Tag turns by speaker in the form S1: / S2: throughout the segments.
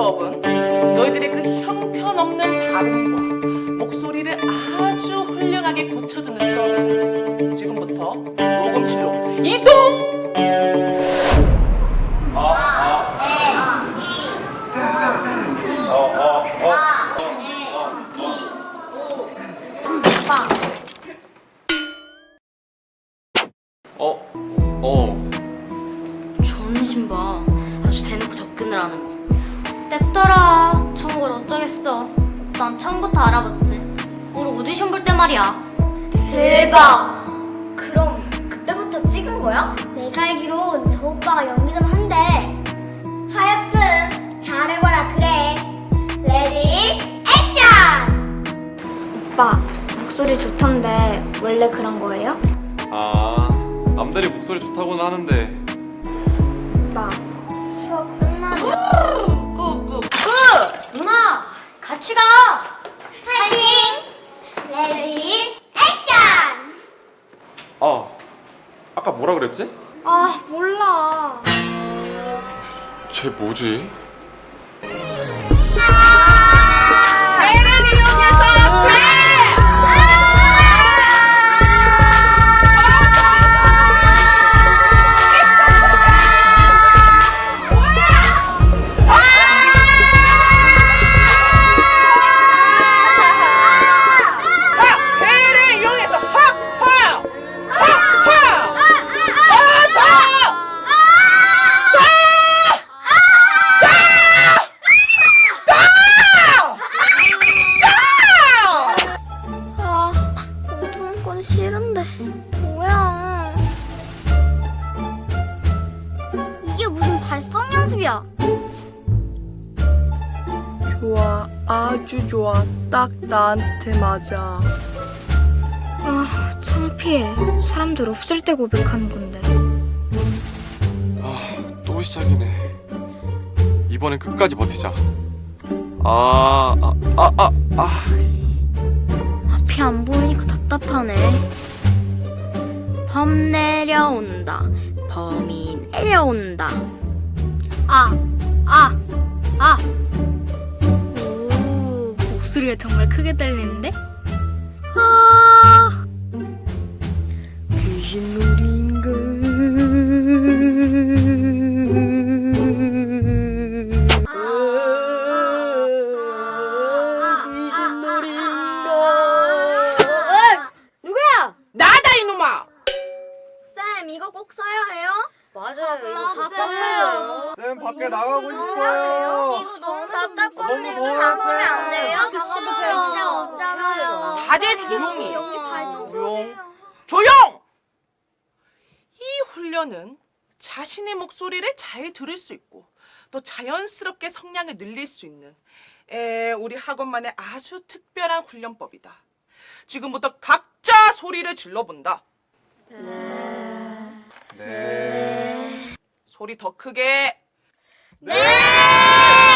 S1: 수업은 너희들의 그 형편없는 발음과 목소리를 아주 훌륭하게 고쳐주는 수업이다. 지금부터 녹음실로 이동!
S2: 어? 어.
S3: 저는 신봐 아주 대놓고 접근을 하는 거 냅둬라 좋은 걸 어쩌겠어 난 처음부터 알아봤지 우리 오디션 볼 때 말이야 대박
S4: 그럼 그때부터 찍은 거야? 내가 알기론 저 오빠가 연기 좀 한대. 하여튼 잘해봐라 그래. 레디 액션! 오빠 목소리 좋던데 원래 그런 거예요?
S2: 아, 남들이 목소리 좋다고는 하는데
S4: 오빠 수업 끝나면
S3: 같이 가
S4: 파이팅! 레디 액션!
S2: 아, 아까 뭐라 그랬지?
S4: 아 몰라.
S2: 쟤 뭐지?
S4: 싫은데 뭐야? 이게 무슨 발성 연습이야?
S5: 좋아, 아주 좋아. 딱 나한테 맞아.
S4: 아 창피해. 사람들 없을 때 고백하는 건데.
S2: 아, 또 시작이네. 이번엔 끝까지 버티자. 아, 아, 아, 아, 아.
S3: 앞이 안 보이니까 답 답하네. 범 내려온다. 범이 내려온다. 아, 아, 아. 오, 목소리가 정말 크게 들리는데? 아,
S5: 귀신 놀
S3: 답답해요.
S2: 쌤 밖에 나가고 싶어요.
S4: 이거 너무 답답한데
S2: 너무
S4: 좀
S2: 더워요,
S4: 바꾸면 안
S2: 쌤.
S4: 돼요?
S3: 싫어요.
S4: 없잖아요.
S1: 다들 조용히.
S4: 연기 발성
S1: 조용. 조용! 이 훈련은 자신의 목소리를 잘 들을 수 있고 또 자연스럽게 성량을 늘릴 수 있는 에, 우리 학원만의 아주 특별한 훈련법이다. 지금부터 각자 소리를 질러본다.
S2: 네.
S1: 소리 더 크게.
S4: 네!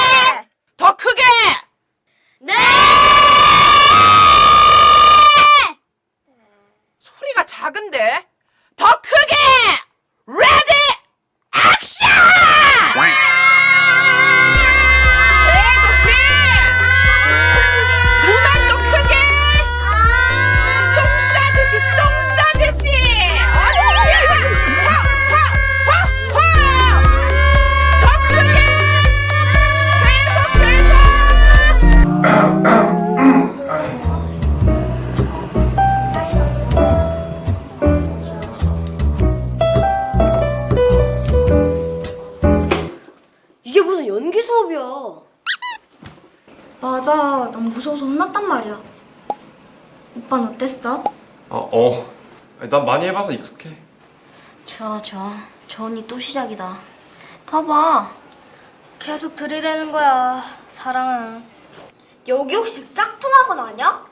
S4: 맞아. 난 무서워서 혼났단 말이야. 오빠는 어땠어?
S2: 어, 어. 난 많이 해봐서 익숙해.
S3: 저, 저, 저 언니 또 시작이다. 봐봐.
S4: 계속 들이대는 거야. 사랑은. 여기 혹시 짝퉁학원 아니야?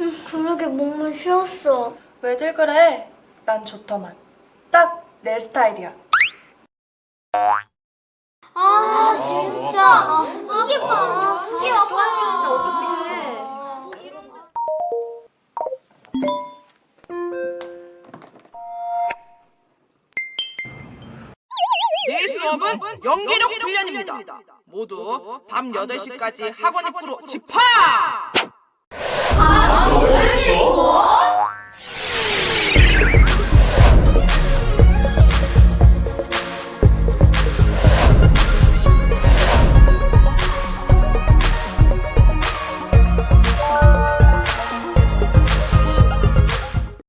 S4: 응, 그러게 몸만 쉬었어.
S5: 왜들 그래? 난 좋더만. 딱 내 스타일이야.
S4: 아, 진짜. 이게 봐. 이게 봐. 어떡해.
S1: 내일 수업 수업은 연기력 훈련입니다. 모두 밤 8시까지 학원 입구로 집합!
S4: 수업?